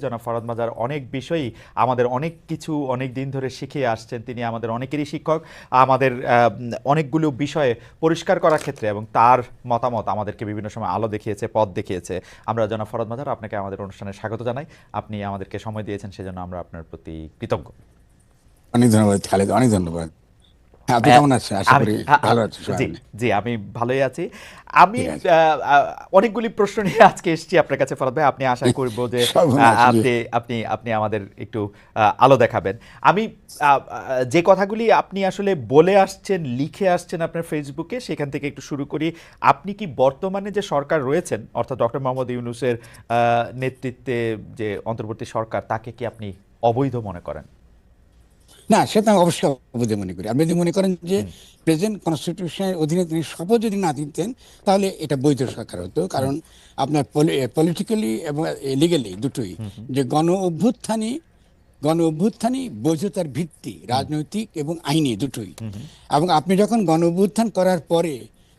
জনাব ফরাদ মাজার অনেক বিষয়ই আমাদের অনেক কিছু অনেক দিন ধরে শিখিয়ে আসছেন। তিনি আমাদের অনেকেরই শিক্ষক। আমাদের অনেকগুলো বিষয়ে পরিষ্কার করার ক্ষেত্রে এবং তার মতামত আমাদেরকে বিভিন্ন সময় আলো দেখিয়েছে, পথ দেখিয়েছে। আমরা জনাব ফরাদ মাজার আপনাকে আমাদের অনুষ্ঠানে স্বাগত জানাই। আপনি আমাদেরকে সময় দিয়েছেন, সেজন্য আমরা আপনার প্রতি কৃতজ্ঞ। অনেক ধন্যবাদ, খালেদ, অনেক ধন্যবাদ। আপনি কেমন আছেন? আশা আমি- করি আ- আ- ভালো আছেন জি জি আমি ভালোই আছি। আমি অনেকগুলি প্রশ্ন নিয়ে আজকে এসেছি আপনার কাছে ফরাদ ভাই। আপনি আশা করব যে। আপনি আপনি আপনি আমাদের একটু আলো দেখাবেন। আমি যে কথাগুলি আপনি আসলে বলে আসছেন লিখে আসছেন আপনার ফেসবুকে সেখান থেকে একটু শুরু করি। আপনি কি বর্তমানে যে সরকার রয়েছেন অর্থাৎ ডক্টর মোহাম্মদ ইউনুসের আহ, নেতৃত্বে যে অন্তর্বর্তী সরকার তাকে কি আপনি অবৈধ মনে করেন? না সেটা আমি অবশ্যই অবৈধ মনে করি। আপনি যদি মনে করেন যে প্রেজেন্ট কনস্টিটিউশনের অধীনে তিনি শপথ যদি না দিতেন তাহলে এটা বৈধ সরকার হতো। কারণ আপনার পলিটিক্যালি এবং লিগালি দুটোই। যে গণ অভ্যুত্থানই গণ অভ্যুত্থানই বৈধতার ভিত্তি রাজনৈতিক এবং আইনি দুটোই। এবং আপনি যখন গণ অভ্যুত্থান করার পরে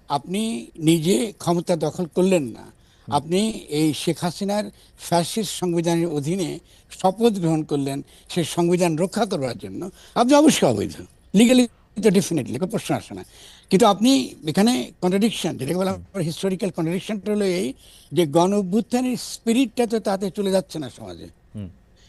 আপনি নিজে ক্ষমতা দখল করলেন না আপনি এই শেখ হাসিনার ফ্যাসিস্ট সংবিধানের অধীনে শপথ গ্রহণ করলেন সেই সংবিধান রক্ষা করবার জন্য। আপনি অবশ্যই অবৈধ। লিগালি তো ডেফিনেটলি কোনো প্রশ্ন আসে না। কিন্তু আপনি এখানে কন্ট্রাডিকশন যেটাকে বলা হিস্টোরিক্যাল কন্ট্রাডিকশনটা হলো এই যে গণ অভ্যুত্থানের স্পিরিটটা তো তাতে চলে যাচ্ছে না সমাজে।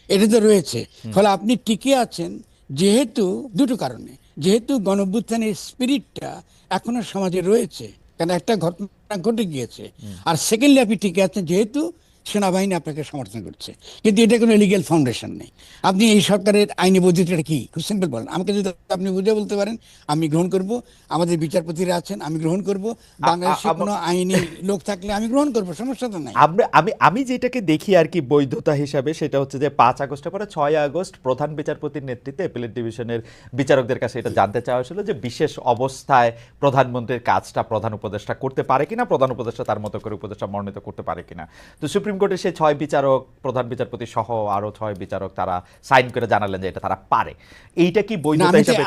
এটা তো রয়েছে। ফলে আপনি টিকে আছেন যেহেতু দুটো কারণে যেহেতু গণঅভ্যুত্থানের স্পিরিটটা এখনও সমাজে রয়েছে। কারণ একটা ঘটনা ঘটে গিয়েছে। আর সেকেন্ডলি আপনি ঠিক আছেন যেহেতু সেনাবাহিনী আপনাকে সমর্থন করছে। কিন্তু এটা কোনো লিগেল ফাউন্ডেশন নেই। আপনি এই সরকারের আইনি বৈধতাটা কি? খুব সিম্পল বলেন। আমাকে যদি আপনি বুঝে বলতে পারেন আমি গ্রহণ করব। আমাদের বিচারপতিরা আছেন আমি গ্রহণ করব। বাংলাদেশে কোনো আইনি লোক থাকলে আমি গ্রহণ করব সমস্যা তো নাই। আমি আমি যেটাকে দেখি আর কি বৈধতা হিসাবে সেটা হচ্ছে যে পাঁচ আগস্টের পরে ছয় আগস্ট প্রধান বিচারপতির নেতৃত্বে এপিলেট ডিভিশনের বিচারকদের কাছে এটা জানতে চাওয়া হয়েছিল যে বিশেষ অবস্থায় প্রধানমন্ত্রীর কাজটা প্রধান উপদেষ্টা করতে পারে কিনা প্রধান উপদেষ্টা তার মতো করে উপদেষ্টা মনোনীত করতে পারে কিনা। তো সুপ্রিম কোর্টের সেই ছয় বিচারক প্রধান বিচারপতি সহ আরও ছয় বিচারক তারা সাইন করে জানালেন যে এটা তারা পারে। এইটা কি বৈধতা হিসাবে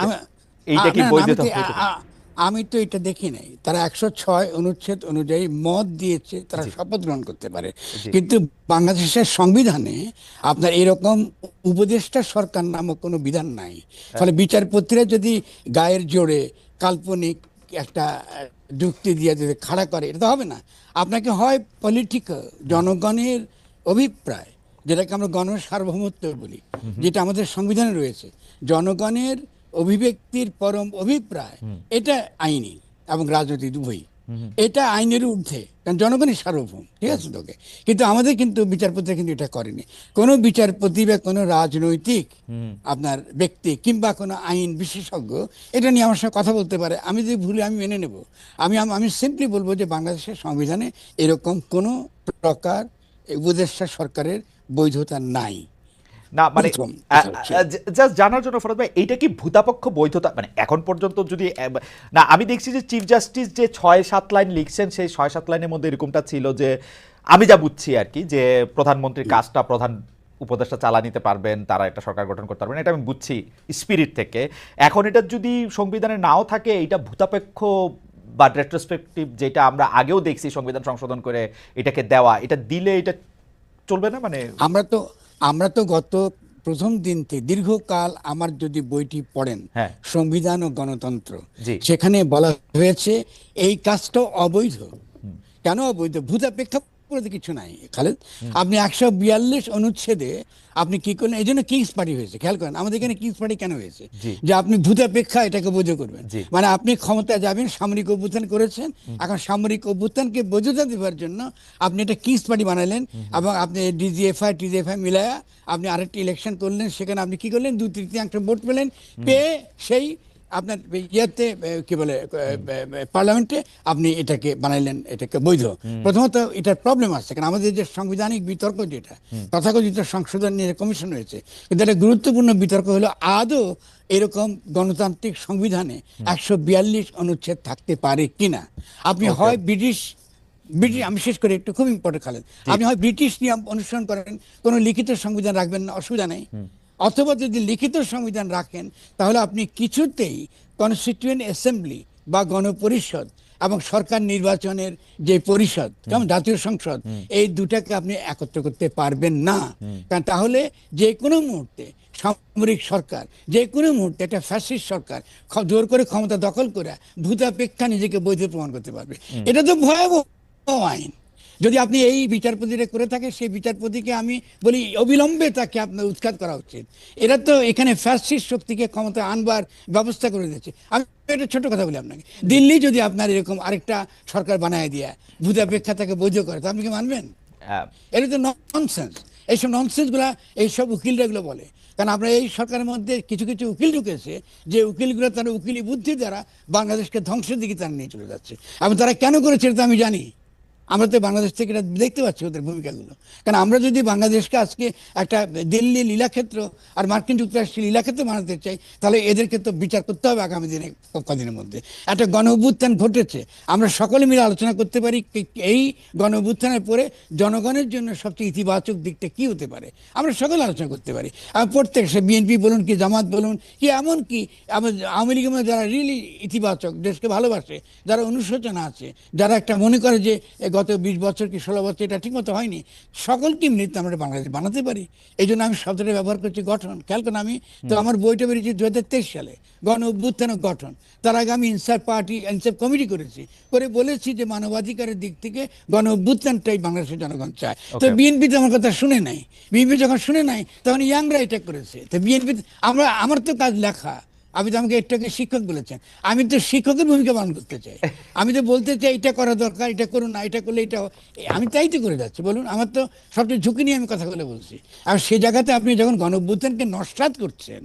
এইটা কি বৈধতা তো- আমি তো এটা দেখি নাই। তারা একশো ছয় অনুচ্ছেদ অনুযায়ী মত দিয়েছে তারা শপথ গ্রহণ করতে পারে। কিন্তু বাংলাদেশের সংবিধানে আপনার এরকম উপদেষ্টা সরকার নামক কোনো বিধান নাই। হ্যাঁ। ফলে বিচারপতিরা যদি গায়ের জোরে কাল্পনিক একটা যুক্তি দিয়ে যদি খাড়া করে এটা তো হবে না। আপনাকে হয় পলিটিক্যাল জনগণের অভিপ্রায় যেটাকে আমরা গণ সার্বভৌমত্ব বলি যেটা আমাদের সংবিধানে রয়েছে। জনগণের অভিব্যক্তির পরম অভিপ্রায় এটা আইনি এবং রাজনৈতিক উভয়ই। এটা আইনের ঊর্ধ্বে, কারণ জনগণই সার্বভৌম ঠিক আছে তোকে? কিন্তু আমাদের কিন্তু বিচারপতিরা কিন্তু এটা করেনি। কোনো বিচারপতি বা কোনো রাজনৈতিক আপনার ব্যক্তি কিংবা কোনো আইন বিশেষজ্ঞ এটা নিয়ে আমার সঙ্গে কথা বলতে পারে। আমি যদি ভুলে আমি মেনে নেব। আমি আমি সিম্পলি বলব যে বাংলাদেশের সংবিধানে এরকম কোনো প্রকার উপদেষ্টা সরকারের বৈধতা নাই। না মানে জাস্ট জানার জন্য ফরদ ভাই এইটা কি ভূতাপক্ষ বৈধতা? মানে এখন পর্যন্ত যদি না আমি দেখছি যে চিফ জাস্টিস যে ছয় সাত লাইন লিখছেন সেই ছয় সাত লাইনের মধ্যে এরকমটা ছিল যে আমি যা বুঝছি আর কি যে প্রধানমন্ত্রীর কাজটা প্রধান উপদেষ্টা চালা নিতে পারবেন তারা একটা সরকার গঠন করতে পারবেন এটা আমি বুঝছি স্পিরিট থেকে। এখন এটা যদি সংবিধানে নাও থাকে এটা ভূতাপেক্ষ বা রেট্রোস্পেক্টিভ যেটা আমরা আগেও দেখছি সংবিধান সংশোধন করে এটাকে দেওয়া এটা দিলে এটা চলবে না? মানে আমরা তো আমরা তো গত প্রথম দিন থেকে দীর্ঘকাল আমার যদি বইটি পড়েন হ্যাঁ। সংবিধান ও গণতন্ত্র সেখানে বলা হয়েছে এই কাজটা অবৈধ। কেন অবৈধ? ভূতাপেক্ষা বলতে কিছু নাই খালেদ। আপনি একশো বিয়াল্লিশ অনুচ্ছেদে আপনি কি করলেন? এই জন্য কিংস পার্টি হয়েছে খেয়াল করেন। আমাদের এখানে কিংস পার্টি কেন হয়েছে? যে আপনি ভূতাপেক্ষা এটাকে বৈধ করবেন। মানে আপনি ক্ষমতা যাবেন সামরিক অভ্যুত্থান করেছেন। এখন সামরিক অভ্যুত্থানকে বৈধতা দেওয়ার জন্য আপনি একটা কিংস পার্টি বানালেন এবং আপনি ডিজিএফআই টিজিএফআই মিলায়া আপনি আরেকটি ইলেকশন করলেন। সেখানে আপনি কি করলেন? দু তৃতীয়াংশ ভোট পেলেন। পেয়ে সেই আপনার ইয়েতে কি বলে পার্লামেন্টে আপনি এটাকে বানাইলেন এটাকে বৈধ। প্রথমত এটার প্রবলেম আছে কারণ আমাদের যে সাংবিধানিক বিতর্ক যেটা তথাকথিত সংশোধন নিয়ে কমিশন রয়েছে কিন্তু একটা গুরুত্বপূর্ণ বিতর্ক হলো আদৌ এরকম গণতান্ত্রিক সংবিধানে একশো বিয়াল্লিশ অনুচ্ছেদ থাকতে পারে কিনা। আপনি হয় ব্রিটিশ ব্রিটিশ আমি শেষ করে একটু খুব ইম্পর্টেন্ট খালেন আপনি হয় ব্রিটিশ নিয়ম অনুসরণ করেন কোনো লিখিত সংবিধান রাখবেন না অসুবিধা নেই। অথবা যদি লিখিত সংবিধান রাখেন তাহলে আপনি কিছুতেই কনস্টিটিউয়েন্ট অ্যাসেম্বলি বা গণপরিষদ এবং সরকার নির্বাচনের যে পরিষদ যেমন জাতীয় সংসদ এই দুটাকে আপনি একত্র করতে পারবেন না। কারণ তাহলে যে কোনো মুহূর্তে সামরিক সরকার যে কোনো মুহূর্তে একটা ফ্যাসিস্ট সরকার জোর করে ক্ষমতা দখল করে ভূতাপেক্ষা নিজেকে বৈধ প্রমাণ করতে পারবে। এটা তো ভয়াবহ আইন। যদি আপনি এই বিচারপতিটা করে থাকে সেই বিচারপতিকে আমি বলি অবিলম্বে তাকে আপনার উৎখাত করা উচিত। এরা তো এখানে ফ্যাসিস্ট শক্তিকে ক্ষমতা আনবার ব্যবস্থা করে দিচ্ছে আমি একটা ছোট কথা বলি আপনাকে। দিল্লি যদি আপনার এরকম আরেকটা সরকার বানায় দিয়ে ভূতাপেক্ষা তাকে বৈধ করে তো আপনি কি মানবেন? আহ, এটা তো ননসেন্স এইসব ননসেন্সগুলা এইসব উকিলরা এগুলো বলে। কারণ আমরা এই সরকারের মধ্যে কিছু কিছু উকিল ঢুকেছে যে উকিলগুলো তার উকিলি বুদ্ধি দ্বারা বাংলাদেশকে ধ্বংসের দিকে তারা নিয়ে চলে যাচ্ছে। এবং তারা কেন করেছে এটা তো আমি জানি। আমরা তো বাংলাদেশ থেকে এটা দেখতে পাচ্ছি ওদের ভূমিকাগুলো। কারণ আমরা যদি বাংলাদেশকে আজকে একটা দিল্লি লীলাক্ষেত্র আর মার্কিন যুক্তরাষ্ট্রের লীলাক্ষেত্র বানাতে চাই, তাহলে এদেরকে তো বিচার করতে হবে আগামী দিনে কদিনের মধ্যে। একটা গণ অভ্যুত্থান ঘটেছে। আমরা সকলে মিলে আলোচনা করতে পারি এই গণ অভ্যুত্থানের পরে জনগণের জন্য সবচেয়ে ইতিবাচক দিকটা কি হতে পারে। আমরা সকলে আলোচনা করতে পারি। আর প্রত্যেক সে বিএনপি বলুন কি জামাত বলুন কি এমন কি আওয়ামী লীগের মধ্যে যারা রিয়েলি ইতিবাচক, দেশকে ভালোবাসে, যারা অনুশোচনা আছে, যারা একটা মনে করে যে এ গত বিশ বছর কি ষোলো বছর এটা ঠিকমতো হয়নি? সকলকে মিলিত আমরা বাংলাদেশ বানাতে পারি। এই জন্য আমি শব্দটা ব্যবহার করছি গঠন। খেয়াল করেন আমি তো আমার বইটা বেরিয়েছে দু হাজার তেইশ সালে। গণ অভ্যুত্থান গঠন। তার আগে আমি ইনসাফ পার্টি ইনসাফ কমিটি করেছি। করে বলেছি যে মানবাধিকারের দিক থেকে গণ অভ্যুত্থানটাই বাংলাদেশের জনগণ চায়। তো বিএনপি তো আমার কথা শুনে নাই। বিএনপি যখন শুনে নাই তখন ইয়াংরা এটা করেছে। তো বিএনপি আমরা আমার তো কাজ লেখা। আপনি তো আমাকে এটাকে শিক্ষক বলেছেন। আমি তো শিক্ষকের ভূমিকা পালন করতে চাই। আমি তো বলতে চাই, এটা করা দরকার, এটা করুন না, এটা করলে এটা আমি তাই তো করে যাচ্ছি। বলুন, আমার তো সবচেয়ে ঝুঁকি নিয়ে আমি কথা বলে বলছি। আর সে জায়গাতে আপনি যখন গণ অভ্যুত্থানকে নস্বাত করছেন,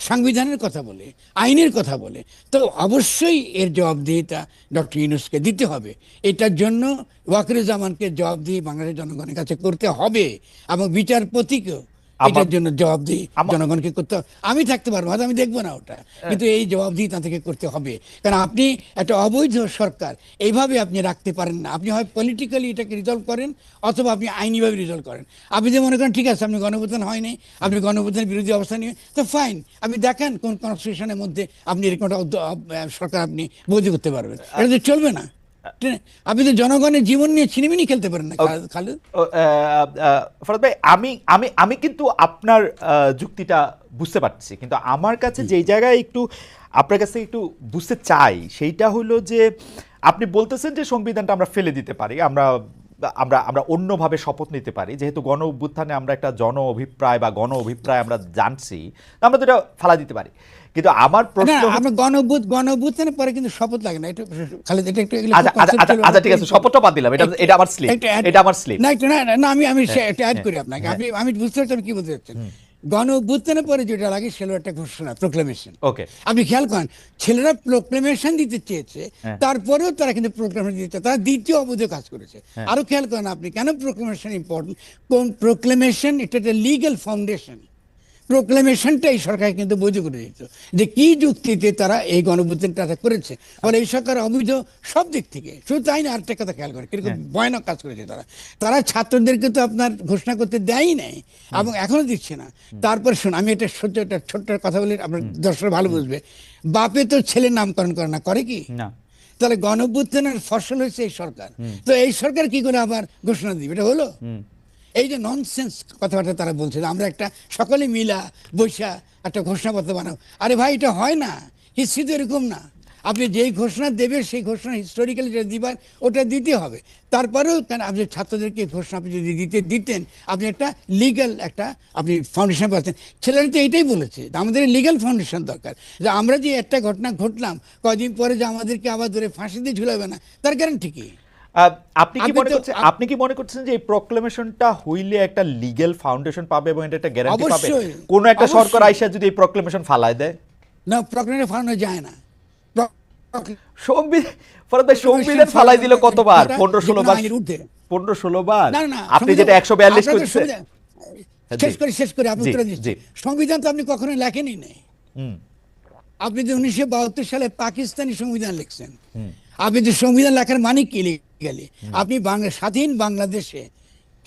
সংবিধানের কথা বলে, আইনের কথা বলে, তো অবশ্যই এর জবাবদিহিতা ডক্টর ইউনুসকে দিতে হবে। এটার জন্য ওয়াকিরুজ্জামানকে জবাবদিহি বাংলাদেশের জনগণের কাছে করতে হবে এবং বিচারপতিকেও এটার জন্য জবাবদিহি আমার- জনগণকে করতে আমি থাকতে পারব হয়তো আমি দেখব না ওটা। কিন্তু এই জবাবদিহি তাদেরকে করতে হবে। কারণ আপনি একটা অবৈধ সরকার এইভাবে আপনি রাখতে পারেন না। আপনি হয় পলিটিক্যালি এটাকে রিজলভ করেন অথবা আপনি আইনিভাবে রিজলভ করেন। আপনি যে মনে করেন ঠিক আছে আপনি গণভোটান হয়নি আপনি গণভোটানের বিরোধী অবস্থান নিয়ে তো ফাইন আপনি দেখেন কোন কনস্টিটিউশনের মধ্যে আপনি এরকম একটা সরকার আপনি বৈধ করতে পারবেন। এটা চলবে না। আপনি তো জনগণের জীবন নিয়ে ছিনিমিনি খেলতে পারেন না খালেদ- ফরাদ ভাই আমি আমি আমি কিন্তু আপনার যুক্তিটা বুঝতে পারছি কিন্তু আমার কাছে যেই জায়গায় একটু আপনার কাছে একটু বুঝতে চাই সেইটা হলো যে আপনি বলতেছেন যে সংবিধানটা আমরা ফেলে দিতে পারি আমরা আমরা আমরা অন্যভাবে শপথ নিতে পারি। যেহেতু গণ অভ্যুত্থানে আমরা একটা জন অভিপ্রায় বা গণ অভিপ্রায় আমরা জানছি আমরা তো এটা ফালা দিতে পারি। কিন্তু আমার প্রশ্ন আমরা গণভূত গণভূতের পরে কিন্তু শপথ লাগে না। এটা একটু আচ্ছা আচ্ছা, আচ্ছা ঠিক আছে। শপথটা বাদ দিলাম। এটা আমার স্লিপ এটা আমার স্লিপ না না না, না আমি আমি অ্যাড করি আপনাকে। আপনি আমি বুঝতে পারছি কি বলতে চাচ্ছেন গণ অভ্যুত্থানের পরে যেটা লাগে সেগুলো একটা ঘোষণা প্রোক্লামেশন ওকে আপনি খেয়াল করেন ছেলেরা প্রোক্লামেশন দিতে চেয়েছে হ্যাঁ। তারপরেও তারা কিন্তু প্রোক্লামেশন দিতে তারা দ্বিতীয় অবধে কাজ করেছে। হ্যাঁ। আরও খেয়াল করেন আপনি কেন প্রোক্লেমেশন ইম্পর্টেন্ট কোন প্রোক্লেমেশন এটা একটা লিগ্যাল ফাউন্ডেশন প্রোক্লেমেশনটা এই সরকার কিন্তু বৈধ করে দিত যে কি যুক্তিতে তারা এই গণভুত্থানটা করেছে? ফলে এই সরকার অবৈধ সব দিক থেকে। শুধু তাই না আরেকটা কথা খেয়াল করে কীরকম ভয়ানক কাজ করেছে তারা। তারা ছাত্রদেরকে তো আপনার ঘোষণা করতে দেয়ই নাই এবং এখনও দিচ্ছে না। তারপর শুন আমি এটা সত্য একটা ছোট্ট কথা বলি আপনার দর্শক ভালো বুঝবে। বাপে তো ছেলের নামকরণ করে না করে কি? না। তাহলে গণভ্যুত্থানের ফসল হয়েছে এই সরকার। তো এই সরকার কি করে আবার ঘোষণা দিবে? এটা হলো? এই যে ননসেন্স কথাবার্তা তারা বলছে যে আমরা একটা সকলে মিলা বৈশা একটা ঘোষণাপত্র বানাবো। আরে ভাই, এটা হয় না। হিস্ট্রি তো এরকম না। আপনি যেই ঘোষণা দেবে সেই ঘোষণা হিস্টোরিক্যালি যেটা দিবার, ওটা দিতে হবে। তারপরেও কেন আপনি ছাত্রদেরকে ঘোষণা আপনি যদি দিতে, দিতেন, আপনি একটা লিগ্যাল একটা আপনি ফাউন্ডেশন পাচ্ছেন ছেলেরা তো এটাই বলেছে আমাদের লিগ্যাল ফাউন্ডেশন দরকার। যে আমরা যে একটা ঘটনা ঘটলাম কদিন পরে যে আমাদেরকে আবার ধরে ফাঁসি দিয়ে ঝুলাবে না, তার গ্যারান্টি কি? আপনি কি মনে করছেন আপনি কি মনে করছেন যে এই প্রক্লেমেশনটা হইলে একটা লিগ্যাল ফাউন্ডেশন পাবে এবং এটা একটা গ্যারান্টি পাবে? কোন একটা সরকার আইসা যদি এই প্রক্লেমেশন ফালায় দেয়? না প্রক্রিয়া ফালানো যায় না। সংবিধান ফালাই দিল কতবার? পনেরো ষোলো বার। পনেরো ষোলো বার? না না আপনি যেটা একশো বিয়াল্লিশ করছেন হ্যাঁ, শেষ। করে শেষ করে আপনি উত্তর দিচ্ছি সংবিধান তো আপনি কখনো লেখেনই নাই। হুম, আপনি তো উনিশশো বাহাত্তর সালে পাকিস্তানি সংবিধান লিখছেন। আপনি তো সংবিধান লেখার মানে কি গেলে আপনি বাংলা স্বাধীন বাংলাদেশে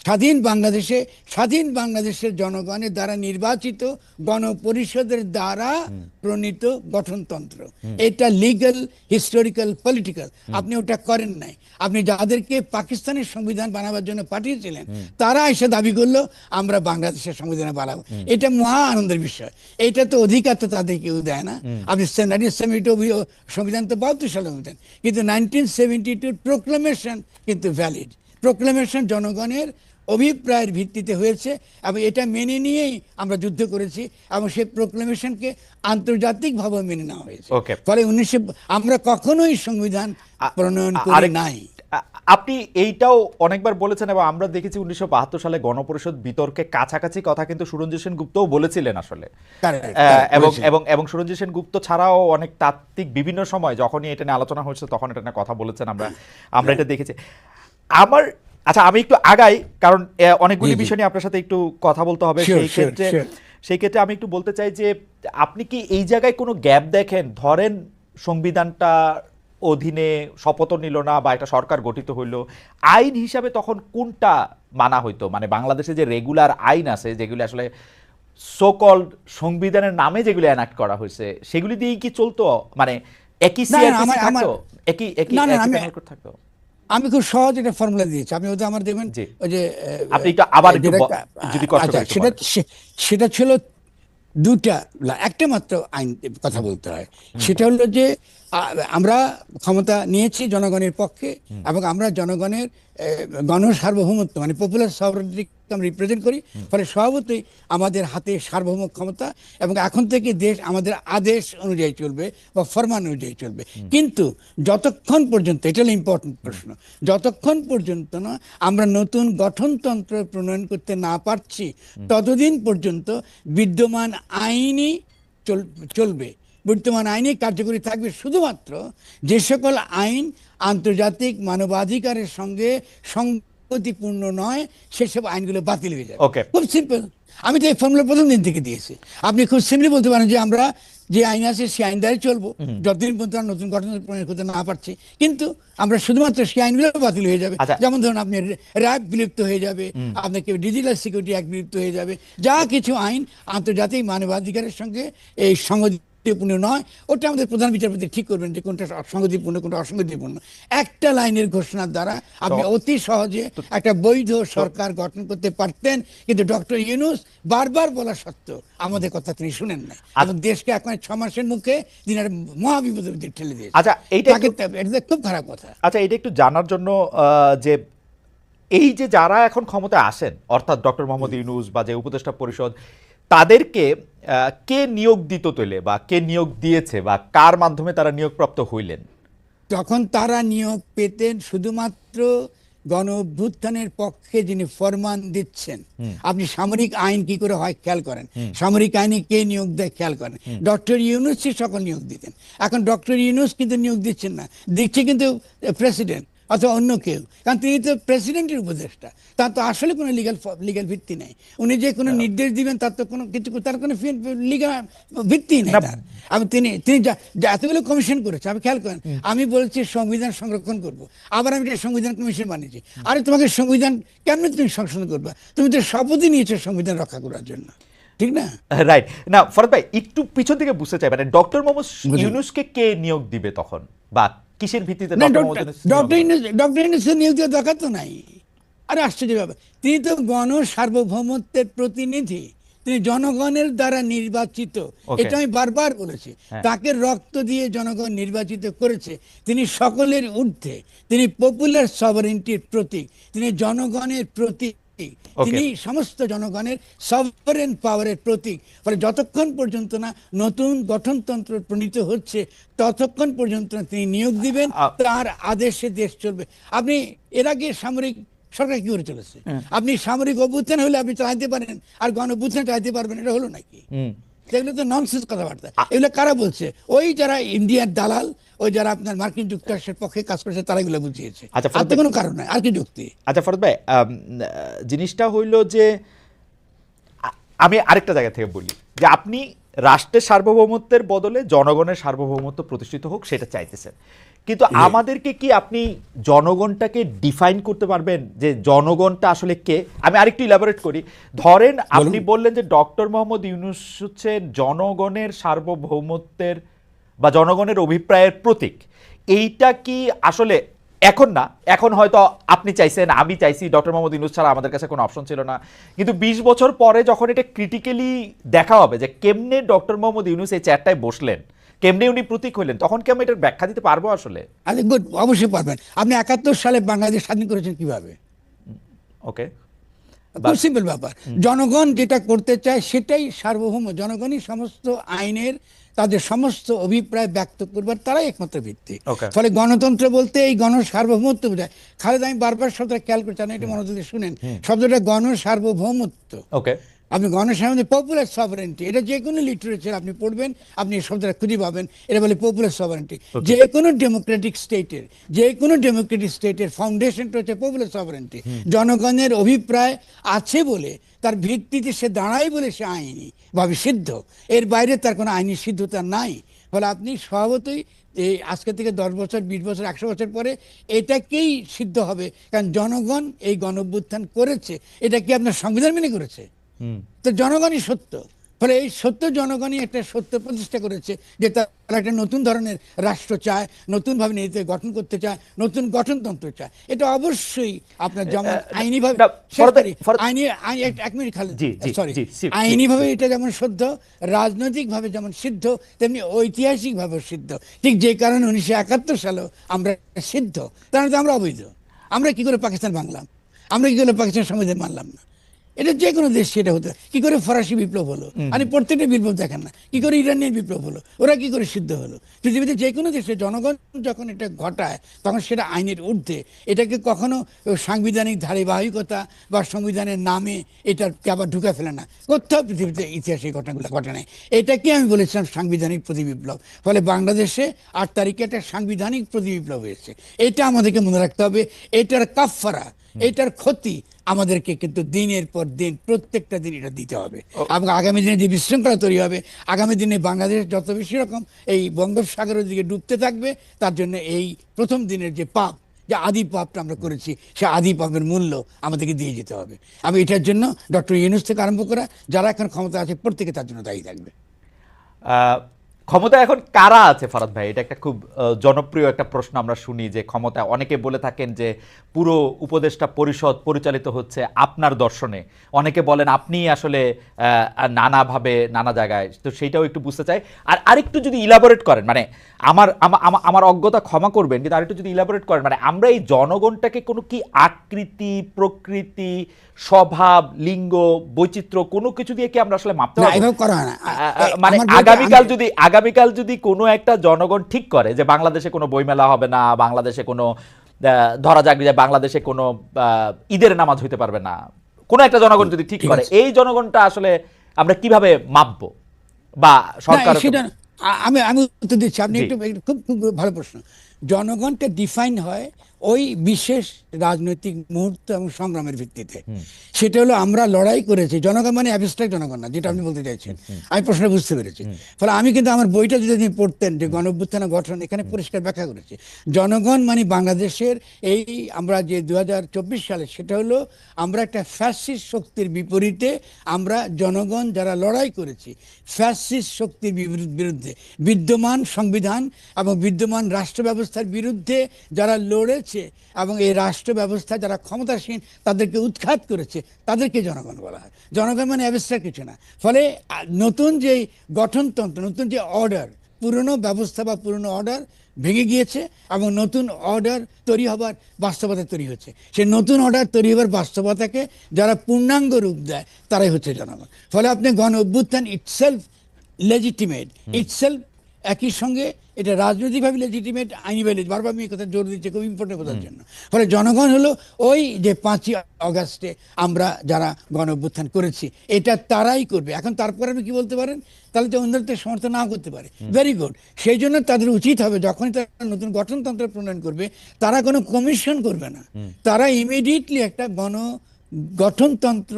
স্বাধীন বাংলাদেশে স্বাধীন বাংলাদেশের জনগণের দ্বারা নির্বাচিত গণপরিষদের দ্বারা প্রণীত গঠনতন্ত্র। এটা লিগ্যাল হিস্টোরিক্যাল পলিটিক্যাল আপনি ওটা করেন নাই। আপনি যাদেরকে পাকিস্তানের সংবিধান বানাবার জন্য পাঠিয়েছিলেন তারা এসে দাবি করল আমরা বাংলাদেশের সংবিধানে বানাবো। এটা মহা আনন্দের বিষয়। এটা তো অধিকার তো তাদের কেউ দেয় না। আপনি সেভেন্টি সংবিধান তো বাহাত্তর সালে সংবিধান কিন্তু নাইনটিন সেভেন্টি টু প্রোক্লামেশন কিন্তু ভ্যালিড প্রোক্লামেশন জনগণের অভিপ্রায়ের ভিত্তিতে হয়েছে এবং এটা মেনে নিয়েই আমরা যুদ্ধ করেছি এবং সেই প্রোক্লামেশনকে আন্তর্জাতিকভাবে মেনে নেওয়া হয়েছে। ফলে উনিশশো আমরা কখনোই সংবিধান প্রণয়ন করি নাই। আপনি এইটাও অনেকবার বলেছেন এবং আমরা দেখেছি উনিশশো বাহাত্তর সালে গণপরিষদ বিতর্কে কাছাকাছি কথা কিন্তু সুরঞ্জিত সেন গুপ্তও বলেছিলেন আসলে। এবং এবং এবং সুরঞ্জিত সেন গুপ্ত ছাড়াও অনেক তাত্ত্বিক বিভিন্ন সময় যখনই এটা নিয়ে আলোচনা হয়েছে তখন এটা নিয়ে কথা বলেছেন আমরা। আমরা এটা দেখেছি। আমার আচ্ছা আমি একটু আগাই কারণ অনেকগুলি। বিষয় নিয়ে আপনার সাথে একটু কথা বলতে হবে। সেই ক্ষেত্রে সেই ক্ষেত্রে আমি একটু বলতে চাই যে আপনি কি এই জায়গায় কোনো গ্যাপ দেখেন? ধরেন সংবিধানটা অধীনে শপথ নিল না বা একটা সরকার গঠিত হইল। আইন হিসাবে তখন কোনটা মানা হইতো? মানে বাংলাদেশে যে রেগুলার আইন আছে যেগুলি আসলে সোকল সংবিধানের নামে যেগুলি এনাক্ট করা হয়েছে সেগুলি দিয়েই কি চলতো? মানে একই সিআরপিসি থাকতো? একই একই থাকতো? আমি খুব সহজ একটা ফর্মুলা দিয়েছি। আমি ওটা আমার দেবেন। ওই যে আপনি একটু আবার যদি কষ্ট আচ্ছা করে সেটা সেটা ছিল দুটা একটা মাত্র আইন কথা বলতে হয়। সেটা হলো যে আমরা ক্ষমতা নিয়েছি জনগণের পক্ষে এবং আমরা জনগণের গণ সার্বভৌমত্ব মানে পপুলার সভারেন্টিকে আমরা রিপ্রেজেন্ট করি। ফলে স্বভাবতই আমাদের হাতে সার্বভৌম ক্ষমতা এবং এখন থেকে দেশ আমাদের আদেশ অনুযায়ী চলবে বা ফরমান অনুযায়ী চলবে। কিন্তু যতক্ষণ পর্যন্ত এটা হলো ইম্পর্টেন্ট প্রশ্ন যতক্ষণ পর্যন্ত না আমরা নতুন গঠনতন্ত্র প্রণয়ন করতে না পারছি ততদিন পর্যন্ত বিদ্যমান আইনই চল- চলবে। বর্তমান আইনে কার্যকরী থাকবে শুধুমাত্র যে সকল আইন আন্তর্জাতিক মানবাধিকারের সঙ্গে সংগতিপূর্ণ নয় সেসব আইনগুলো বাতিল হয়ে যাবে। Okay. খুব সিম্পল আমি তো এই ফর্মুলা প্রথম দিন থেকে দিয়েছি। আপনি খুব সিম্পলি বলতে পারেন যে আমরা যে আইন আছে সেই আইন দ্বারাই চলবো। যতদিন পর্যন্ত নতুন গঠন প্রণয়ন করতে না পারছি। কিন্তু আমরা শুধুমাত্র সেই আইনগুলো বাতিল হয়ে যাবে। আচ্ছা। যেমন ধরুন আপনি র্যাব বিলুপ্ত হয়ে যাবে আপনাকে ডিজিটাল সিকিউরিটি অ্যাক্ট বিলুপ্ত হয়ে যাবে। যা কিছু আইন আন্তর্জাতিক মানবাধিকারের সঙ্গে এই সংগতিপূর্ণ নয় ওটা আমাদের প্রধান বিচারপতি ঠিক করবেন যে কোনটা সংগতিপূর্ণ কোনটা অসংগতিপূর্ণ একটা লাইনের ঘোষণার দ্বারা আপনি অতি সহজে একটা বৈধ সরকার গঠন করতে পারতেন কিন্তু ডক্টর ইউনুস বারবার বলা সত্ত্বেও আমাদের কথা তিনি শুনেন না এবং দেশকে এখন ছ মাসের মুখে তিনি একটা মহাবিপদের ঠেলে দিয়েছে আচ্ছা, এইটা এটা খুব খারাপ কথা। আচ্ছা এটা একটু জানার জন্য যে এই যে যারা এখন ক্ষমতায় আসেন অর্থাৎ ডক্টর মোহাম্মদ ইউনুস বা যে উপদেষ্টা পরিষদ তাদেরকে কে নিয়োগ দিত তোলে বা কে নিয়োগ দিয়েছে বা কার মাধ্যমে তারা নিয়োগপ্রাপ্ত হইলেন? তখন তারা নিয়োগ পেতেন শুধুমাত্র গণ অভ্যুত্থানের পক্ষে যিনি ফরমান দিচ্ছেন আপনি সামরিক আইন কি করে হয় খেয়াল করেন? সামরিক আইনে কে নিয়োগ দেয় খেয়াল করেন? ডক্টর ইউনুসই সকল নিয়োগ দিতেন। এখন ডক্টর ইউনুস কিন্তু নিয়োগ দিচ্ছেন না দিচ্ছে কিন্তু প্রেসিডেন্ট। অথবা অন্য কেউ। কারণ তিনি তো প্রেসিডেন্টের উপদেষ্টা। তার তো আসলে কোনো লিগাল লিগাল ভিত্তি নেই। উনি যে কোনো নির্দেশ দিবেন তার তো কোনো কিছু তার কোনো লিগাল ভিত্তি নেই তার। আমি তিনি তিনি এতগুলো কমিশন করেছে আমি খেয়াল করেন আমি বলছি সংবিধান সংরক্ষণ করব। আবার আমি একটা সংবিধান কমিশন বানিয়েছি। আরে তোমাকে সংবিধান কেমন তুমি সংশোধন করবে? তুমি তো শপথই নিয়েছো সংবিধান রক্ষা করার জন্য। ঠিক না? রাইট না ফরদ ভাই একটু পিছন থেকে বুঝতে চাই মানে ডক্টর মোহাম্মদ ইউনুসকে কে নিয়োগ দিবে তখন? বা কিসের ভিত্তিতে ডক্টর নিয়োগ ইউনুসের দরকার তো নাই। আরে আশ্চর্য ব্যাপার। তিনি তো গণ সার্বভৌমত্বের প্রতিনিধি। তিনি জনগণের দ্বারা নির্বাচিত। এটা আমি বারবার বলেছি। হ্যাঁ। তাকে রক্ত দিয়ে জনগণ নির্বাচিত করেছে। তিনি সকলের ঊর্ধ্বে। তিনি পপুলার সভারেন্টির প্রতীক। তিনি জনগণের প্রতীক। তিনি সমস্ত জনগণের সভারেন পাওয়ারের প্রতীক। ফলে যতক্ষণ পর্যন্ত না নতুন গঠনতন্ত্র প্রণীত হচ্ছে ততক্ষণ পর্যন্ত তিনি নিয়োগ দিবেন তার আদেশে দেশ চলবে। আপনি এর আগে সামরিক সরকার কি করে চলেছে? আপনি সামরিক অভ্যুত্থান হলে আপনি চালাইতে পারেন আর গণ অভ্যুত্থান চালাইতে পারবেন এটা হলো নাকি। এগুলো তো ননসেন্স কথাবার্তা। এগুলো কারা বলছে? ওই যারা ইন্ডিয়ার দালাল ওই যারা আপনার মার্কিন যুক্তরাষ্ট্রের পক্ষে কাজ করেছে তারা এগুলো বুঝিয়েছে। আচ্ছা, আর কোনো কারণ নাই আর কি যুক্তি? আচ্ছা ফরদ ভাই জিনিসটা হইল যে আমি আরেকটা জায়গা থেকে বলি যে আপনি রাষ্ট্রের সার্বভৌমত্বের বদলে জনগণের সার্বভৌমত্ব প্রতিষ্ঠিত হোক সেটা চাইতেছেন। কিন্তু আমাদেরকে কি আপনি জনগণটাকে ডিফাইন করতে পারবেন যে জনগণটা আসলে কে? আমি আরেকটু ইলাবোরেট করি। ধরেন আপনি বললেন যে ডক্টর মোহাম্মদ ইউনুস হচ্ছে জনগণের সার্বভৌমত্বের বা জনগণের অভিপ্রায়ের প্রতীক এইটা কি আসলে এখন না? এখন হয়তো আপনি চাইছেন আমি চাইছি ডক্টর মোহাম্মদ ইউনুস ছাড়া আমাদের কাছে কোনো অপশন ছিল না। কিন্তু বিশ বছর পরে যখন এটা ক্রিটিক্যালি দেখা হবে যে কেমনে ডক্টর মোহাম্মদ ইউনুস এই চেয়ারটায় বসলেন কেমনে উনি প্রতীক হইলেন তখন কি আমি এটার ব্যাখ্যা দিতে পারব আসলে? আরে গুড অবশ্যই পারবেন। আপনি একাত্তর সালে বাংলাদেশ স্বাধীন করেছেন কীভাবে? ওকে। ব্যাপার। জনগণ যেটা করতে চায় সেটাই সার্বভৌম জনগণই সমস্ত আইনের তাদের সমস্ত অভিপ্রায় ব্যক্ত করবার তারাই একমাত্র ভিত্তি। ফলে গণতন্ত্র বলতে এই গণ সার্বভৌমত্ব বোঝায়। খালেদ আমি বারবার শব্দটা খেয়াল করছি না এটা মনোযোগ দিয়ে শুনেন। শব্দটা গণ সার্বভৌমত্ব ওকে আপনি গণসাধারণ পপুলার সভারেন্টি এটা যে কোনো লিটারেচার আপনি পড়বেন আপনি এই শব্দটা খুঁজে পাবেন এটা বলে পপুলার সভারেন্টি যে কোনো ডেমোক্রেটিক স্টেটের যে কোনো ডেমোক্রেটিক স্টেটের ফাউন্ডেশনটা হচ্ছে পপুলার সভারেন্টি জনগণের অভিপ্রায় আছে বলে তার ভিত্তিতে সে দাঁড়ায় বলে সে আইনি ভাবে সিদ্ধ এর বাইরে তার কোনো আইনি সিদ্ধতা নাই। ফলে আপনি স্বভাবতই এই আজকে থেকে দশ বছর বিশ বছর একশো বছর পরে এটাকেই সিদ্ধ হবে। কারণ জনগণ এই গণভ্যুত্থান করেছে এটা কি আপনার সংবিধান মেনে করেছে। তো জনগণই সত্য। ফলে এই সত্য জনগণই একটা সত্য প্রতিষ্ঠা করেছে যে তারা একটা নতুন ধরনের রাষ্ট্র চায় নতুনভাবে নিজেদের গঠন করতে চায় নতুন গঠনতন্ত্র চায়। এটা অবশ্যই আপনার যেমন আহ, আইনিভাবে আইনি আইনি এক- মিনিট খালি। সরি জি, আইনিভাবে এটা যেমন শুদ্ধ রাজনৈতিকভাবে যেমন সিদ্ধ তেমনি ঐতিহাসিকভাবে সিদ্ধ। ঠিক যে কারণে উনিশশো একাত্তর সালেও আমরা সিদ্ধ। তাহলে তো আমরা অবৈধ। আমরা কি করে পাকিস্তান বাংলাম আমরা কি করে পাকিস্তান সংবিধান মানলাম না? এটা যে কোনো দেশ সেটা হতো কি করে ফরাসি বিপ্লব হলো? আপনি প্রত্যেকটা বিপ্লব দেখেন না। কি করে ইরানের বিপ্লব হলো? ওরা কি করে সিদ্ধ হলো? পৃথিবীতে যে কোনো দেশে জনগণ যখন এটা ঘটায় তখন সেটা আইনের ঊর্ধ্বে। এটাকে কখনো সাংবিধানিক ধারাবাহিকতা বা সংবিধানের নামে এটাকে আবার ঢুকে ফেলে না। কোথাও পৃথিবীতে ইতিহাসে ঘটনাগুলো ঘটে নাই। এটাকে আমি বলেছিলাম সাংবিধানিক প্রতি বিপ্লব ফলে বাংলাদেশে আট তারিখে একটা সাংবিধানিক প্রতি বিপ্লব হয়েছে। এটা আমাদেরকে মনে রাখতে হবে। এটার কাফফারা এটার ক্ষতি আমাদেরকে কিন্তু দিনের পর দিন প্রত্যেকটা দিন এটা দিতে হবে। এবং আগামী দিনে যে বিশৃঙ্খলা তৈরি হবে আগামী দিনে বাংলাদেশ যত বেশি রকম এই বঙ্গোপসাগরের দিকে ডুবতে থাকবে তার জন্য এই প্রথম দিনের যে পাপ যে আদি পাপটা আমরা করেছি সে আদি পাপের মূল্য আমাদেরকে দিয়ে যেতে হবে। আমি এটার জন্য ডক্টর ইউনুস থেকে আরম্ভ করা যারা এখন ক্ষমতা আছে প্রত্যেকে তার জন্য দায়ী থাকবে। ক্ষমতা এখন কারা আছে ফারাদ ভাই? এটা একটা খুব জনপ্রিয় একটা প্রশ্ন আমরা শুনি যে ক্ষমতা অনেকে বলে থাকেন যে পুরো উপদেষ্টা পরিষদ পরিচালিত হচ্ছে আপনার দর্শনে। অনেকে বলেন আপনি আসলে নানাভাবে নানা জায়গায়। তো সেইটাও একটু বুঝতে চাই। আর আরেকটু যদি ইলাবোরেট করেন মানে আমার আমা- আমা- আমার অজ্ঞতা ক্ষমা করবেন কিন্তু আরেকটু যদি ইলাবোরেট করেন মানে আমরা এই জনগণটাকে কোনো কি আকৃতি প্রকৃতি স্বভাব লিঙ্গ বৈচিত্র্য কোনো কিছু দিয়ে কি আমরা আসলে মাপতে না পারব? এভাবে করা না। আ- আ- মানে আগামীকাল যদি আগামীকাল যদি কোনো একটা জনগণ ঠিক করে যে বাংলাদেশে কোনো বইমেলা হবে না বাংলাদেশে কোনো ধরা যাক যে বাংলাদেশে কোনো ঈদের নামাজ হইতে পারবে না কোনো একটা জনগণ যদি ঠিক করে এই জনগণটা আসলে আমরা কীভাবে মাপবো? বা সরকার আমি আমি উত্তর দিচ্ছি। আপনি একটু একটু খুব খুব ভালো প্রশ্ন। জনগণটা ডিফাইন হয় ওই বিশেষ রাজনৈতিক মুহূর্ত এবং সংগ্রামের ভিত্তিতে। সেটা হলো আমরা লড়াই করেছি জনগণ মানে অ্যাবস্ট্রাক্ট জনগণ না যেটা আপনি বলতে চাইছেন। আমি প্রশ্ন বুঝতে পেরেছি। ফলে আমি কিন্তু আমার বইটা যদি আপনি পড়তেন যে গণ অভ্যুত্থান গঠন এখানে পরিষ্কার ব্যাখ্যা করেছি। জনগণ মানে বাংলাদেশের এই আমরা যে দু হাজার চব্বিশ সালে সেটা হলো আমরা একটা ফ্যাসিস শক্তির বিপরীতে আমরা জনগণ যারা লড়াই করেছি ফ্যাসিস শক্তির বিরুদ্ধে বিদ্যমান সংবিধান এবং বিদ্যমান রাষ্ট্র ব্যবস্থার বিরুদ্ধে যারা লড়েছে এবং এই রাষ্ট্র ব্যবস্থা যারা ক্ষমতাসীন তাদেরকে উৎখাত করেছে তাদেরকে জনগণ বলা হয়। জনগণ মানে অবস্থা কিছু না। ফলে নতুন যে গঠনতন্ত্র নতুন যে অর্ডার পুরনো ব্যবস্থা বা পুরনো অর্ডার ভেঙে গিয়েছে এবং নতুন অর্ডার তৈরি হবার বাস্তবতা তৈরি হচ্ছে। সেই নতুন অর্ডার তৈরি হবার বাস্তবতাকে যারা পূর্ণাঙ্গ রূপ দেয় তারাই হচ্ছে জনগণ। ফলে আপনি গণ অভ্যুত্থান ইটসেলফ লেজিটিমেট ইটসেলফ একই সঙ্গে এটা রাজনৈতিকভাবে লেজিটিমেট আইনিভাবে বারবার আমি কথা জোর দিচ্ছি খুব ইম্পর্টেন্ট কথার জন্য। ফলে জনগণ হলো ওই যে পাঁচই অগাস্টে আমরা যারা গণ অভ্যুত্থান করেছি এটা তারাই করবে। এখন তারপরে আপনি কি বলতে পারেন? তাহলে তো অন্যদের সমর্থন নাও করতে পারে। ভেরি গুড সেই জন্য তাদের উচিত হবে যখনই তারা নতুন গঠনতন্ত্র প্রণয়ন করবে তারা কোনো কমিশন করবে না। তারা ইমিডিয়েটলি একটা গণ গঠনতন্ত্র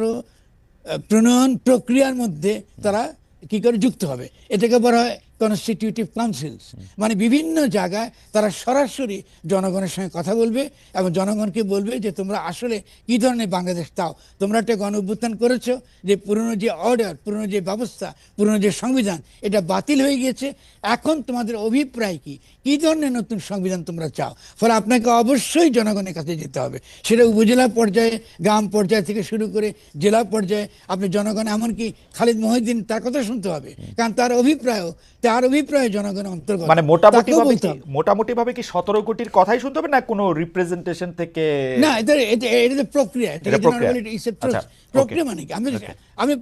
প্রণয়ন প্রক্রিয়ার মধ্যে তারা কি করে যুক্ত হবে। এটাকে বলা হয় কনস্টিটিউটিভ কাউন্সিলস মানে বিভিন্ন জায়গায় তারা সরাসরি জনগণের সঙ্গে কথা বলবে এবং জনগণকে বলবে যে তোমরা আসলে কি ধরনের বাংলাদেশ চাও? তোমরা একটা গণ অভ্যুত্থান করেছ যে পুরনো যে অর্ডার পুরনো যে ব্যবস্থা, পুরনো যে সংবিধান, এটা বাতিল হয়ে গিয়েছে। এখন তোমাদের অভিপ্রায় কি? কি ধরনের নতুন সংবিধান তোমরা চাও? ফলে আপনাকে অবশ্যই জনগণের কাছে যেতে হবে। সেটা উপজেলা পর্যায়ে, গ্রাম পর্যায় থেকে শুরু করে জেলা পর্যায়ে আপনি জনগণ, এমনকি খালিদ মহিউদ্দিন তার কথা শুনতে হবে। কারণ তার অভিপ্রায়ও অভিপ্রায় অন্তর্গত। মানে মোটামুটি। মোটামুটি ভাবে কি সতেরো কোটির কথাই শুনতে হবে না কোনো রিপ্রেজেন্টেশন থেকে না এটা এটা প্রক্রিয়া এটা প্রক্রিয়া। আচ্ছা, প্রক্রিয়া মানে কি? আমি আমি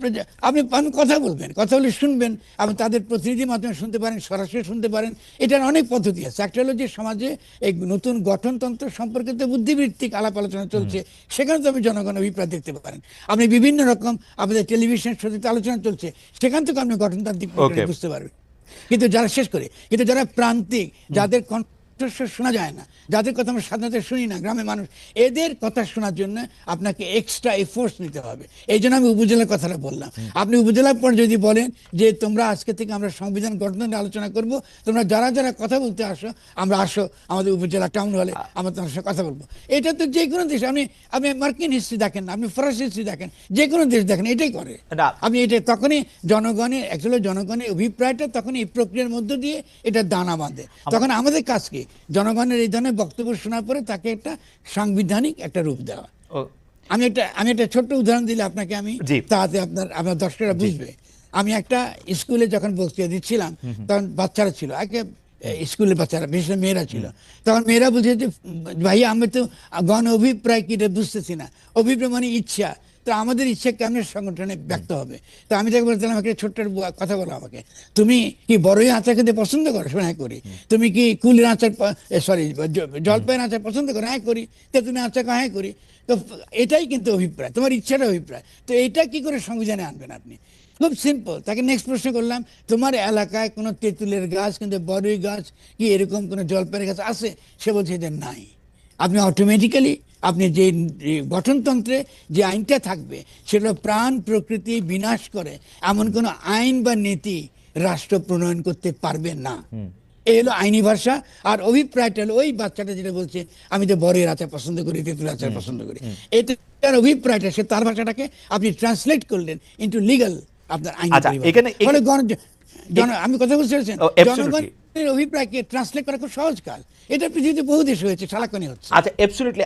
আপনি কথা বলবেন কথা বলে শুনবেন আপনি তাদের প্রতিনিধির মাধ্যমে শুনতে পারেন সরাসরি শুনতে পারেন। এটার অনেক পদ্ধতি আছে। একটা হলো যে সমাজে এই নতুন গঠনতন্ত্র সম্পর্কিত বুদ্ধিবৃত্তিক আলাপ আলোচনা চলছে। সেখানে তো আপনি জনগণের অভিপ্রায় দেখতে পারেন। আপনি বিভিন্ন রকম আমাদের টেলিভিশন শোতে আলোচনা চলছে। সেখান থেকে আপনি গঠনতান্ত্রিক বুঝতে পারবেন। কিন্তু যারা শেষ করে কিন্তু যারা প্রান্তিক যাদের শোনা যায় না। যাদের কথা আমরা সাধারণত শুনি না গ্রামের মানুষ এদের কথা শোনার জন্য আপনাকে এক্সট্রা এফোর্টস নিতে হবে। এই জন্য আমি উপজেলার কথাটা বললাম। আপনি উপজেলার পর যদি বলেন যে তোমরা আজকে থেকে আমরা সংবিধান গঠন নিয়ে আলোচনা করব তোমরা যারা যারা কথা বলতে আসো আমরা আসো আমাদের উপজেলা টাউন হলে আমরা তোমার সাথে কথা বলব। এটা তো যে কোনো দেশ আপনি আপনি মার্কিন হিস্ট্রি দেখেন না আপনি ফরাসি হিস্ট্রি দেখেন যে কোনো দেশ দেখেন এটাই করে। আপনি এটা তখনই জনগণের অ্যাকচুয়ালি জনগণের অভিপ্রায়টা তখন এই প্রক্রিয়ার মধ্য দিয়ে এটা দানা বাঁধে। তখন আমাদের কাজ কি? জনগণের এই ধরনের বক্তব্য শোনার পরে তাকে একটা সাংবিধানিক একটা রূপ দেওয়া। আমি একটা আমি একটা ছোট্ট উদাহরণ দিলে আপনাকে আমি। তাতে আপনার আপনার দর্শকরা বুঝবে। আমি একটা স্কুলে যখন বক্তৃতা দিচ্ছিলাম তখন বাচ্চারা ছিল একে স্কুলের বাচ্চারা বিশেষ করে মেয়েরা ছিল। তখন মেয়েরা বলছে যে ভাই আমি তো গণ অভিপ্রায় কি এটা বুঝতেছি না। অভিপ্রায় মানে ইচ্ছা। তো আমাদের ইচ্ছে কেমন সংগঠনে ব্যক্ত হবে? তো আমি তাকে বলছিলাম আমাকে ছোট্ট একটা কথা বলো আমাকে। তুমি কি বড়ই আচার খেতে পছন্দ করো? শোনা করি। তুমি কি কুলের আচার সরি জলপাইয়ের আচার পছন্দ করো? হ্যাঁ করি। তেঁতুলের আচার হ্যাঁ করি। তো এটাই কিন্তু অভিপ্রায়। তোমার ইচ্ছাটা অভিপ্রায়। তো এটা কি করে সংবিধানে আনবেন আপনি? খুব সিম্পল তাকে নেক্সট প্রশ্ন করলাম তোমার এলাকায় কোনো তেঁতুলের গাছ কিন্তু বড়ই গাছ কি এরকম কোনো জলপাইয়ের গাছ আছে? সে বলছে যে নাই। আপনি অটোমেটিক্যালি আপনি যে গঠনতন্ত্রে যে আইনটা থাকবে সেটা প্রাণ প্রকৃতি বিনাশ করে এমন কোনো আইন বা নীতি রাষ্ট্র প্রণয়ন করতে পারবে না। এই হলো আইনি ভাষা আর অভিপ্রায়টা হলো ওই বাচ্চাটা যেটা বলছে আমি তো বরের আচার পছন্দ করি তেঁতুল আচার পছন্দ করি। এটার অভিপ্রায়টা সে তার ভাষাটাকে আপনি ট্রান্সলেট করলেন ইন্টু লিগাল আপনার আইন আচ্ছা, এখানে- আমি কথা পেরেছেন? ও, absolutely. জনগণের অভিপ্রায়কে ট্রান্সলেট করা খুব সহজ কাজ। এটা পৃথিবীতে বহু দেশ হয়েছে সালাকানি হচ্ছে। আচ্ছা অ্যাবসলিউটলি